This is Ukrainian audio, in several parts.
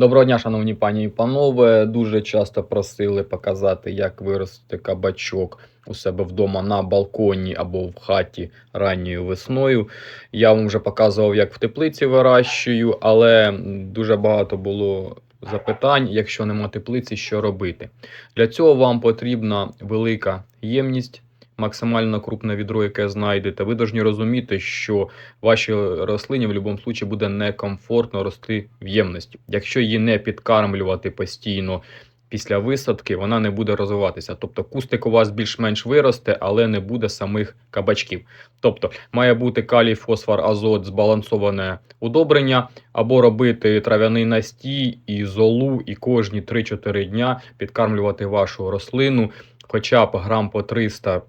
Доброго дня, шановні пані і панове. Дуже часто просили показати, як виростити кабачок у себе вдома на балконі або в хаті ранньою весною. Я вам вже показував, як в теплиці вирощую, але дуже багато було запитань, якщо нема теплиці, що робити. Для цього вам потрібна велика ємність. Максимально крупне відро, яке знайдете, ви повинні розуміти, що вашій рослині в будь-якому випадку буде некомфортно рости в ємності. Якщо її не підкармлювати постійно після висадки, вона не буде розвиватися. Тобто кустик у вас більш-менш виросте, але не буде самих кабачків. Тобто має бути калій, фосфор, азот, збалансоване удобрення, або робити трав'яний настій і золу, і кожні 3-4 дня підкармлювати вашу рослину, хоча б грам по 300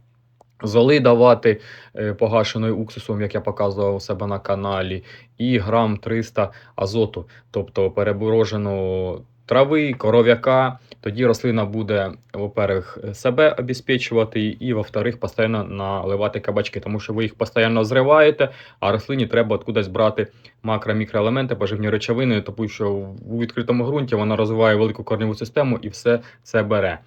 золи давати е, погашеною уксусом, як я показував у себе на каналі, і грам 300 азоту, тобто перебороженого трави, коров'яка. Тоді рослина буде, во-первых, себе обезпечувати, і, во-вторых, постійно наливати кабачки, тому що ви їх постійно зриваєте, а рослині треба откудись брати макро-мікроелементи, поживні речовини, тому що у відкритому ґрунті вона розвиває велику корневу систему і все це бере.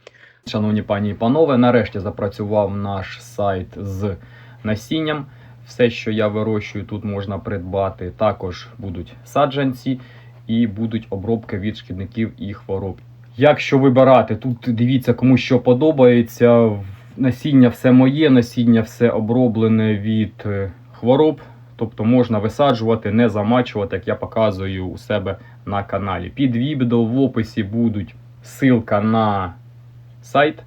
Шановні пані і панове, нарешті запрацював наш сайт з насінням. Все, що я вирощую, тут можна придбати. Також будуть саджанці і будуть обробки від шкідників і хвороб. Якщо вибирати, тут дивіться, кому що подобається. Насіння все моє, насіння все оброблене від е, хвороб. Тобто можна висаджувати, не замачувати, як я показую у себе на каналі. Під відео в описі будуть ссылка на сайт.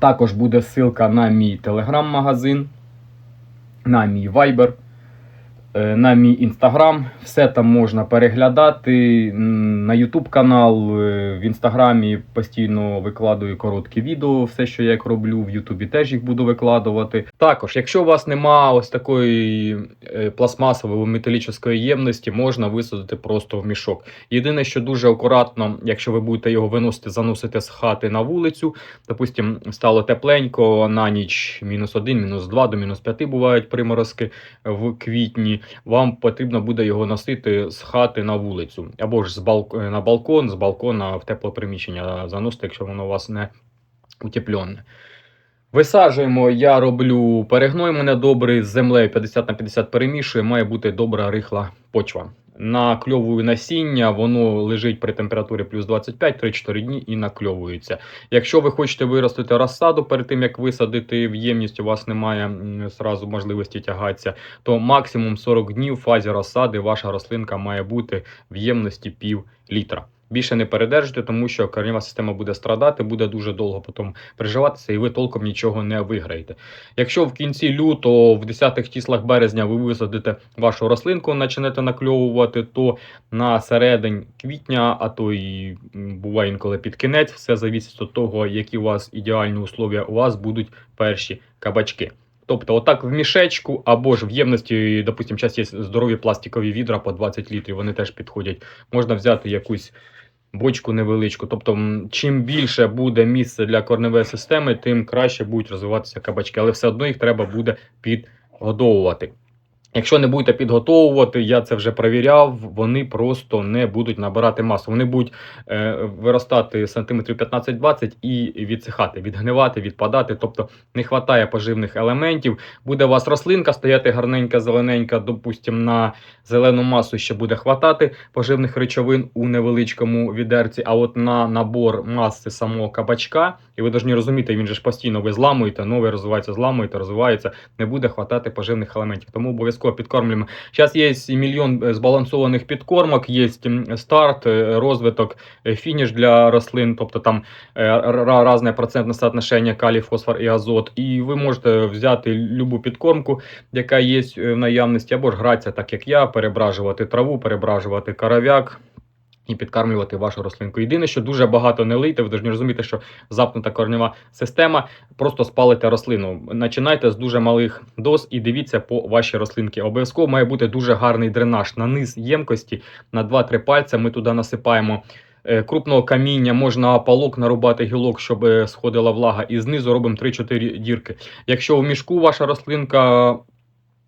Також буде ссылка на мій телеграм-магазин, на мій е, на мій інстаграм. Все там можна переглядати. На YouTube канал, е, в інстаграмі постійно викладую короткі відео, все, що я роблю, в Ютубі теж їх буду викладувати. Також, якщо у вас нема ось такої е, пластмасової металічної ємності, можна висадити просто в мішок. Єдине, що дуже акуратно, якщо ви будете його виносити, заносити з хати на вулицю, допустим, стало тепленько на ніч мінус 1, мінус 2 до мінус 5 бувають приморозки в квітні. Вам потрібно буде його носити з хати на вулицю або ж з балк... на балкон, з балкона в тепле приміщення заносити, якщо воно у вас не утеплене. Висаджуємо, я роблю перегной, мене добрий з землею 50 на 50 перемішує, має бути добра рихла почва. Накльовую насіння, воно лежить при температурі плюс 25 3-4 дні і накльовується. Якщо ви хочете виростити розсаду перед тим, як висадити в ємність, у вас немає сразу можливості тягатися, то максимум 40 днів в фазі розсади ваша рослинка має бути в ємності пів літра. Більше не передержите, тому що коренева система буде страдати, буде дуже довго потім переживатися, і ви толком нічого не виграєте. Якщо в кінці лютого, в 10-х числах березня, ви висадите вашу рослинку, почнете накльовувати, то на середин квітня, а то і буває інколи під кінець, все завісить від того, які у вас ідеальні условия у вас будуть перші кабачки. Тобто, отак в мішечку або ж в ємності, допустим, зараз є здорові пластикові відра по 20 літрів, вони теж підходять. Можна взяти якусь бочку невеличку. Тобто, чим більше буде місце для корневої системи, тим краще будуть розвиватися кабачки, але все одно їх треба буде підгодовувати. Якщо не будете підготовувати, я це вже перевіряв, вони просто не будуть набирати масу. Вони будуть е, виростати сантиметрів 15-20 і відсихати, відгнивати, відпадати. Тобто не вистачає поживних елементів. Буде у вас рослинка стояти гарненька, зелененька, допустимо, на зелену масу ще буде хватати поживних речовин у невеличкому відерці. А от на набор маси самого кабачка, і ви повинні розуміти, він же ж постійно ви зламуєте, новий розвивається, зламуєте, розвивається, не буде хватати поживних елементів. Тому обов'язково підкормлюємо. Зараз є і мільйон е, збалансованих підкормок, є старт, е, розвиток, е, фініш для рослин, тобто там е, р- р- різне процентне соотношення калій, фосфор і азот. І ви можете взяти любу підкормку, яка є е, в наявності, або ж гратися, так як я, перебражувати траву, перебражувати коров'як. І підкармлювати вашу рослинку. Єдине, що дуже багато не лийте, ви повинні розуміти, що запнута корнева система, просто спалите рослину. Починайте з дуже малих доз і дивіться по вашій рослинки. Обов'язково має бути дуже гарний дренаж на низ ємкості на 2-3 пальця. Ми туди насипаємо е, крупного каміння, можна палок нарубати гілок, щоб е, сходила влага, і знизу робимо 3-4 дірки. Якщо в мішку ваша рослинка,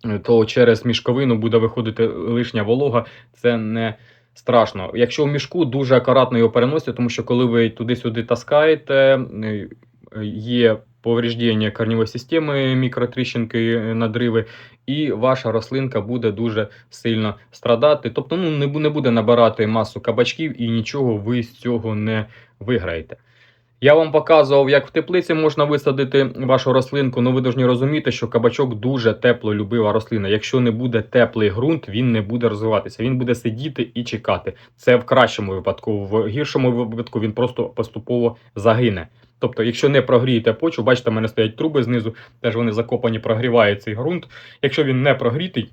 е, то через мішковину буде виходити лишня волога. Це не страшно. Якщо в мішку, дуже акуратно його переносять, тому що коли ви туди-сюди таскаєте, е, є повреждення корневої системи, мікротріщинки, е, надриви, і ваша рослинка буде дуже сильно страдати. Тобто ну, не буде набирати масу кабачків і нічого ви з цього не виграєте. Я вам показував, як в теплиці можна висадити вашу рослинку. Ну ви повинні розуміти, що кабачок дуже теплолюбива рослина. Якщо не буде теплий ґрунт, він не буде розвиватися. Він буде сидіти і чекати. Це в кращому випадку. В гіршому випадку він просто поступово загине. Тобто, якщо не прогрієте почву, бачите, в мене стоять труби знизу, теж вони закопані, прогріває цей ґрунт. Якщо він не прогрітий,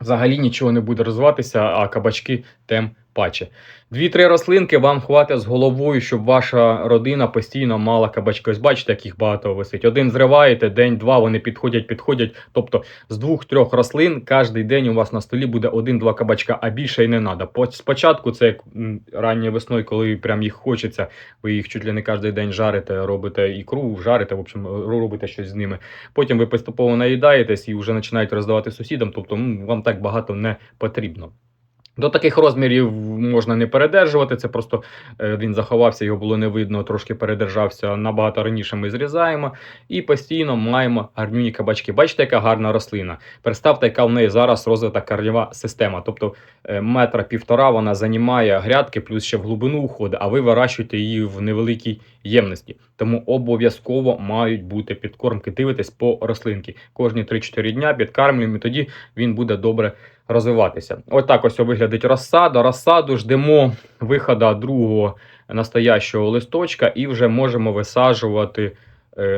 взагалі нічого не буде розвиватися, а кабачки тим паче. Дві-три рослинки вам хватить з головою, щоб ваша родина постійно мала кабачки. Ось бачите, як їх багато висить. Один зриваєте, день-два вони підходять, підходять. Тобто з двох-трьох рослин кожен день у вас на столі буде один-два кабачка, а більше й не треба. Спочатку це як ранньою весною, коли прям їх хочеться, ви їх чуть ли не кожен день жарите, робите ікру, жарите, в общем, робите щось з ними. Потім ви поступово наїдаєтесь і вже починаєте роздавати сусідам, тобто вам так багато не потрібно. До таких розмірів можна не передержувати, це просто е, він заховався, його було не видно, трошки передержався. Набагато раніше ми зрізаємо і постійно маємо гарнюні кабачки. Бачите, яка гарна рослина. Представте, яка в неї зараз розвита корнєва система. Тобто е, метра півтора вона займає грядки, плюс ще в глибину уходить, а ви вирощуєте її в невеликій ємності. Тому обов'язково мають бути підкормки. Дивитесь по рослинки. Кожні 3-4 дня підкармлюємо, і тоді він буде добре розвиватися. Отак ось виглядить розсада. Розсаду ждемо виходу другого настоящого листочка і вже можемо висаджувати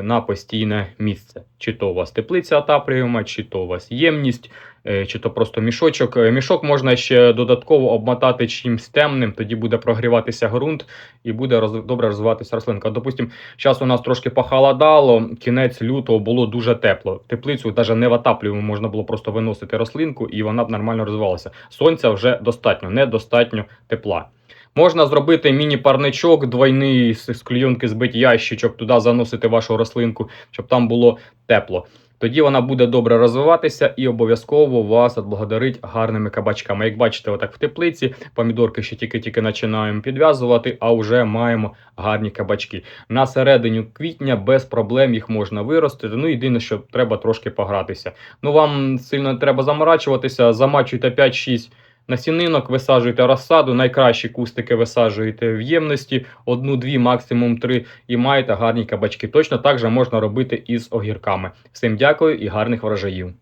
на постійне місце. Чи то у вас теплиця отаплюємо, чи то у вас ємність, е, чи то просто мішочок. Е, Мішок можна ще додатково обмотати чимсь темним, тоді буде прогріватися ґрунт і буде роз- добре розвиватися рослинка. Допустим, Зараз у нас трошки похолодало, кінець лютого було дуже тепло. Теплицю навіть не в можна було просто виносити рослинку, і вона б нормально розвивалася. Сонця вже достатньо, недостатньо тепла. Можна зробити міні-парничок двойний з клейонки збити ящичок, туди заносити вашу рослинку, щоб там було тепло. Тоді вона буде добре розвиватися і обов'язково вас отблагодарить гарними кабачками. Як бачите, отак в теплиці помідорки ще тільки-тільки починаємо підв'язувати, а вже маємо гарні кабачки. На середині квітня без проблем їх можна виростити. Ну, єдине, що треба трошки погратися. Ну, вам сильно треба заморачуватися, замачуйте 5-6 насінинок, висаджуйте розсаду, найкращі кустики висаджуєте в ємності, одну-дві, максимум три, і маєте гарні кабачки. Точно так же можна робити і з огірками. Всім дякую і гарних врожаїв.